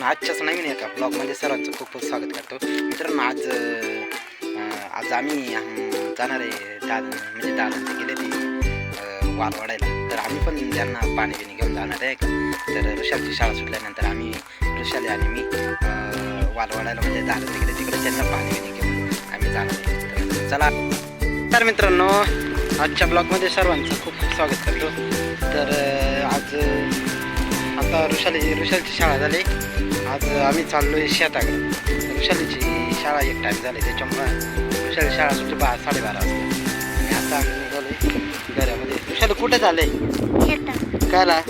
मित्रांनो आजच्याच नवीन एका ब्लॉगमध्ये म्हणजे सर्वांचं खूप खूप स्वागत करतो. मित्रांनो आज आज आम्ही जाणार आहे दादा म्हणजे दादांचे गेले ते अं, वाल वाढायला. तर आम्ही पण त्यांना पाणी बिणी घेऊन जाणार आहे. तर ऋषालची शाळा सुटल्यानंतर आम्ही ऋषाले आणि मी अं, वाल वाढायला म्हणजे दादा तिकडे तिकडे त्यांना पाणी बिणी घेऊन आम्ही जाणार आहे. तर चला. तर मित्रांनो आजच्या ब्लॉगमध्ये सर्वांचं खूप खूप स्वागत करतो. तर आज आता ऋषाली ऋषालीची शाळा झाली. आज आम्ही चाललो आहे शेताकडे. ऋषालीची शाळा एक टाईम झाली. त्याच्यामुळं ऋषाली शाळा सुटली बा साडेबारा वाजता. आणि आता आम्ही निघालो घरामध्ये ऋषाली कुठे झाले कायला?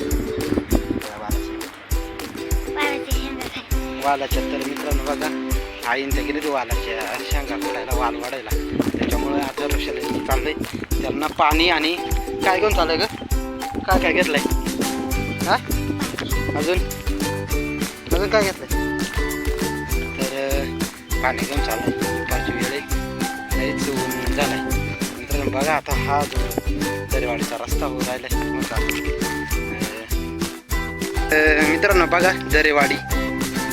वालाच्या तर मित्रांनो बघा आईन ते गेले ते वालाच्या. शेंगा फोडायला वाल वाढायला. त्याच्यामुळे आता ऋषाली चाललोय. त्यांना पाणी आणि काय घेऊन चाललंय ग? काय काय घेतलंय? अजून? अजून काय घेतलं तर पाणी घेऊन चाललंय दुपारची वेळ आहे. ऊन झालाय. नंतर बघा आता हा जो दरेवाडीचा रस्ता होऊ राहिला मोठा मित्रांनो बघा दरेवाडी.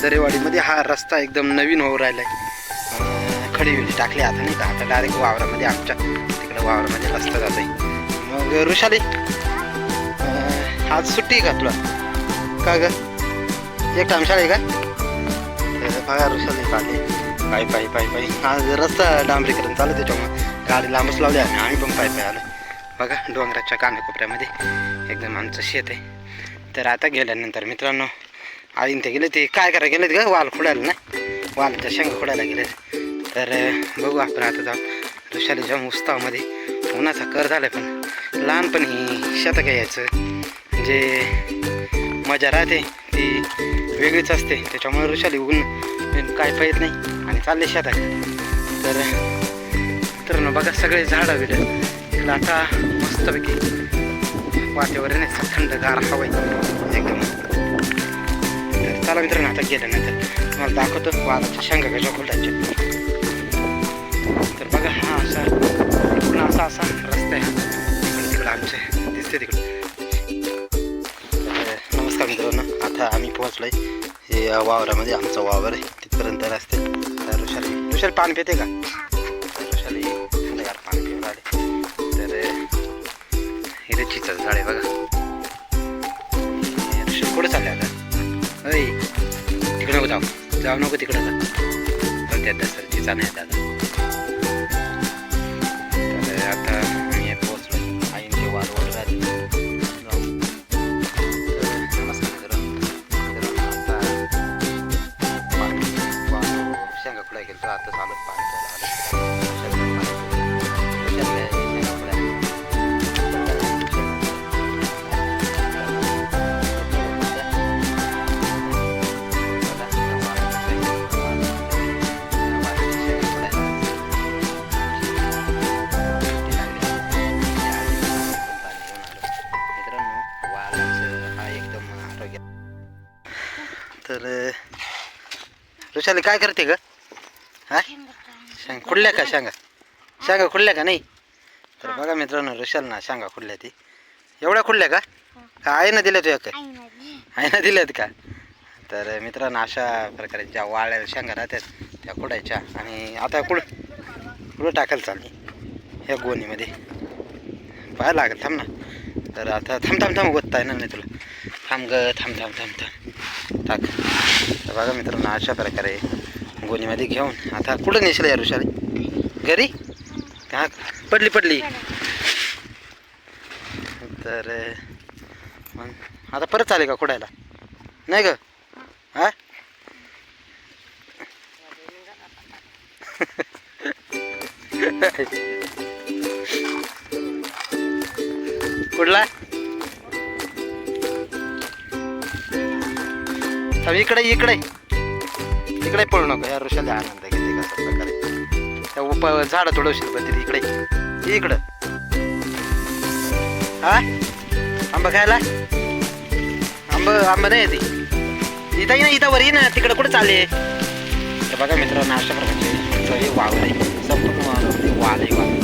दरेवाडीमध्ये हा रस्ता एकदम नवीन होऊ राहिलाय. आहे खडी टाकली आता नाही का? आता डायरेक्ट वावरामध्ये आमच्या तिकडे वावरामध्ये रस्ता जात आहे मग ऋषाली आज सुट्टी आहे का तुला? का ग एक टाइम शाळा आहे का? बघा ऋषाली काढले पायी पायी पायी पायी. आज रस्ता डांबरीकरण चालू त्याच्यामुळे गाडी लांबच लावली आणि आम्ही पण पायी पायी आलो. बघा डोंगराच्या कानाकोपऱ्यामध्ये एकदम आमचं शेत आहे. तर आता गेल्यानंतर मित्रांनो आईन ते गेले ते काय करायला गेलेत का वाल खोडायला ना? वालच्या शेंगा खोडायला गेले तर बघू आपण आता जाऊ. ऋषालीच्या उत्सवामध्ये उन्हाचा कर झाला पण. लहानपणी शेतात यायचं. जे मजा राहते. ती वेगळीच असते. त्याच्यामुळे ऋषाली उगून काय पाहिजे नाही आणि चालले शेतात. तर तर बघा सगळे झाडं बिडं इकडं आता मस्तपैकी वातावरण आहे. थंडगार हवं आहे. एकदम. तर चला मित्रांनो आता गेल्यानंतर तुम्हाला दाखवतो वादाच्या शेंगा कशा खोलायच्या तर बघा हा असा पूर्ण असा असा रस्ता आहे. हा तिकडं आमचे दिसते तिकडे. आता आम्ही पोहोचलोय. हे या वावरामध्ये आमचा वावर आहे. तिथपर्यंत रस्ते तर ऋषाली. ऋषाली पाणी पिते का? ऋषाली थंडगार पाणी पिऊन आले तर इथे चिचल झाड आहे बघा. ऋषाली कुठे चालले आता? अय तिकडे नको जाऊ. जाऊ नको तिकडं जा. पण त्यात सर चिचा नाही दादा. तर ऋषाली काय करते ग? हा? शेंग खुडल्या का? शेंगा शेंगा खुडल्या का? नाही. तर बघा मित्रांनो ऋषाल ना शेंगा खुडल्या ती. एवढ्या खुडल्या का? का आहे ना दिल्या तुझ्या काय? आहे ना दिल्यात का? तर मित्रांनो अशा प्रकारे ज्या वाळ्या शेंगा राहतात त्या खुडायच्या. आणि आता कुड कुठं टाकायला चालली? ह्या गोणीमध्ये. पाहायला लागेल थांब ना. तर आता थांब थांब थांब गोत्ता येणार नाही तुला. थांब ग थांब थांब थांब थांब. टाक. तर बघा मित्रांनो अशा प्रकारे गोणीमध्ये घेऊन आता कुठं नेशील या ऋषाली. घरी? हा पडली पडली. तर मग आता परत चालेल का कुडायला नाही ग? हा? कुठला थांब इकडे इकडे. इकडे पळू नको. या ऋषाला आनंद घेते कसा प्रकारे. त्या उप झाडं तोडवशील पण तिथे इकडे. इकडं. हा? आंबा खायला? आंब आंबा नाही ती इथं ना इथं वर ये ना. तिकडं कुठं चालले? तर बघा मित्रांनो अशा प्रकारचे हे आहे. संपूर्ण वाले वाल आहे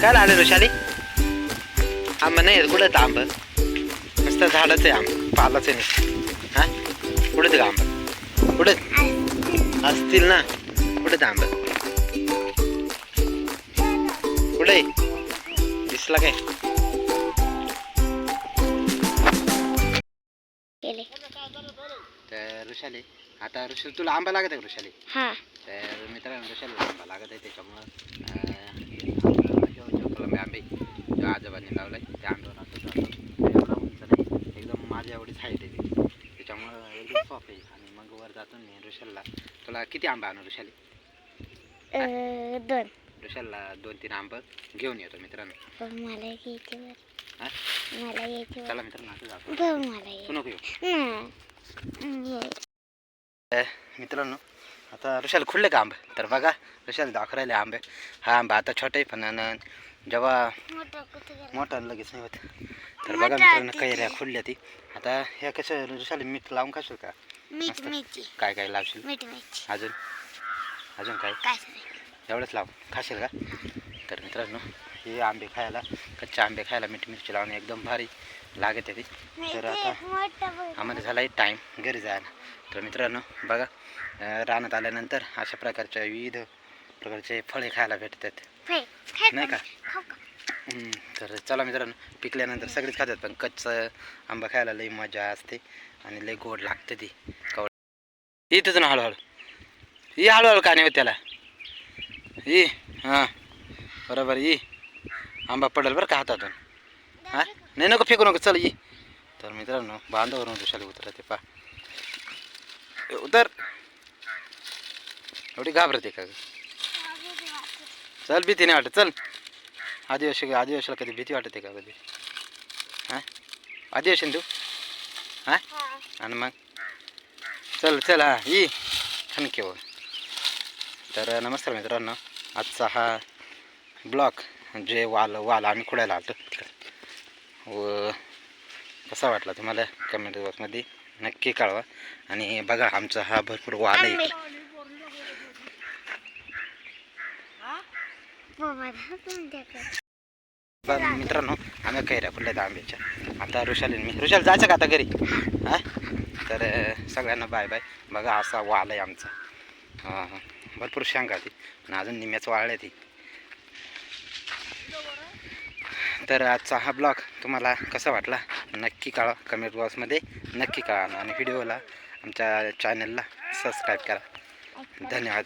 काय आले ऋषाली? आंबा नाही आहेत कुठं आंब? नुसतं झाडच आहे आंब. पालाच नुसतं. हा? कुठे ते आंबा? कुठे असतील ना. कुठे ते आंबा? कुठे? दिसला काय? केले तर ऋषाली आता ऋषाली तुला आंबा लागत आहे का ऋषाली हा. तर मित्रांनो ऋषाली आंबा लागत आहे त्याच्यामुळं अं, जो जो कलमी आंबे जो आजोबांनी लावलाय त्या आंब्यावर असं जातो एवढा उंच नाही एकदम माझ्या एवढीच हाईट आहे ती. त्याच्यामुळं एकदम सॉफ्ट आहे आणि जातो मी ऋषालला. तुला किती आंबा आणू ऋषाली? अं, दोन. ऋषालला दोन तीन आंबं घेऊन येतो मित्रांनो. पण मला घ्यायचे वर हा? मला घ्यायचे वर चला मित्रांनो असं जातो. पण मला तू घ्यायचे नको येऊ ना मित्रांनो आता ऋषाल खुलले का आंब? तर बघा ऋषाल दाखव राहिले आंबे. हा आंबा आता छोटा आहे पण जेव्हा मोठा कुठे गेला? मोठा लगेच नाही होत. तर बघा मित्रांनो कैऱ्या खुलल्या ती. आता ह्या कसं ऋषाल मीठ लावून खाशील का? मीठ मस्त. मिरची. काय काय लावशील? मीठ मिरची. अजून? अजून काय? काय? एवढंच लाव. खाशील का? तर मित्रांनो हे आंबे खायला कच्चे आंबे खायला मीठ मिरची लावून एकदम भारी लागत आहे ती. तर आता. आम्हाला झाला आहे टाईम घरी जायला तर मित्रांनो बघा अं, रानात आल्यानंतर अशा प्रकारच्या विविध प्रकारचे फळे खायला भेटतात. नाही का? तर चला मित्रांनो पिकल्यानंतर सगळेच खातात पण कच्चं आंबा खायला लई मजा असते आणि लई गोड लागते ती. कवळ येतच ना हळूहळू. ये हळूहळू का नाही होत त्याला? ये हां. बरोबर ये. आंबा पडेल बरं का हातातून? हां? नाही नको फेकू नको चल ये. तर मित्रांनो बांधावरून दुशाला उतरते पा उतर. एवढी घाबरते का चल भीती नाही वाटत चल. आदिवासी आदिवासीला कधी भीती वाटते का कधी? हां? आदिवासी ना तू? हां? आणि मग? चल चल हा ये. थँक्यू तर नमस्कार मित्रांनो. आजचा हा ब्लॉक जे वाल वाल आम्ही खुडायला आलो व कसा वाटला तुम्हाला? कमेंट बॉक्समध्ये नक्की कळवा. आणि बघा आमचा हा भरपूर वाल आहे आंबे. इकडे. बाबा, दाखवून द्या का? बघा मित्रांनो आम्ही कैऱ्या खुडल्यात आंब्याच्या आता ऋषाली मी ऋषाल जायचं का आता घरी? हां? तर सगळ्यांना बाय बाय बघा असा वाल आहे आमचा. हां हां. भरपूर शांगा ती. आणि अजून निम्याच वाळल्या ती. तर आजचा हा ब्लॉग तुम्हाला कसा वाटला? नक्की कळा कमेंट बॉक्समध्ये नक्की कळा. आणि व्हिडिओला आमच्या चॅनलला सबस्क्राईब करा. धन्यवाद.